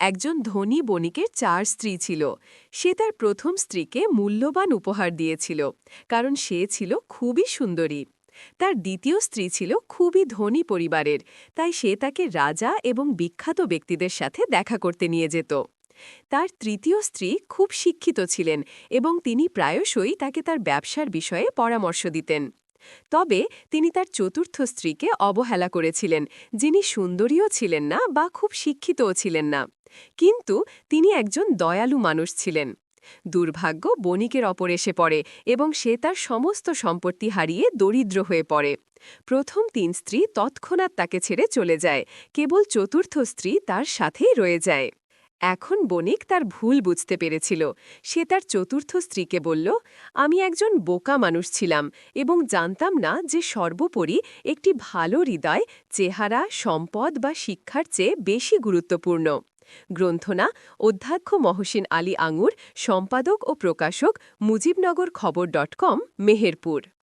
একজন ধনী বণিকের চার স্ত্রী ছিল। সে তার প্রথম স্ত্রীকে মূল্যবান উপহার দিয়েছিল, কারণ সে ছিল খুবই সুন্দরী। তার দ্বিতীয় স্ত্রী ছিল খুবই ধনী পরিবারের, তাই সে তাকে রাজা এবং বিখ্যাত ব্যক্তিদের সাথে দেখা করতে নিয়ে যেত। তার তৃতীয় স্ত্রী খুব শিক্ষিত ছিলেন এবং তিনি প্রায়শই তাকে তার ব্যবসার বিষয়ে পরামর্শ দিতেন। তবে তিনি তার চতুর্থ স্ত্রীকে অবহেলা করেছিলেন, যিনি সুন্দরীও ছিলেন না বা খুব শিক্ষিতও ছিলেন না। কিন্তু তিনি একজন দয়ালু মানুষ ছিলেন। দুর্ভাগ্য বণিকের অপর এসে পড়ে এবং সে তার সমস্ত সম্পত্তি হারিয়ে দরিদ্র হয়ে পড়ে। প্রথম তিন স্ত্রী তৎক্ষণাৎ তাকে ছেড়ে চলে যায়, কেবল চতুর্থ স্ত্রী তার সাথেই রয়ে যায়। এখন বণিক তার ভুল বুঝতে পেরেছিল। সে তার চতুর্থ স্ত্রীকে বলল, আমি একজন বোকা মানুষ ছিলাম এবং জানতাম না যে সর্বোপরি একটি ভালো হৃদয়, চেহারা, সম্পদ বা শিক্ষার চেয়ে বেশি গুরুত্বপূর্ণ। গ্রন্থনা, অধ্যক্ষ মহসিন আলী আঙুর, সম্পাদক ও প্রকাশক মুজিবনগর খবর ডট কম, মেহেরপুর।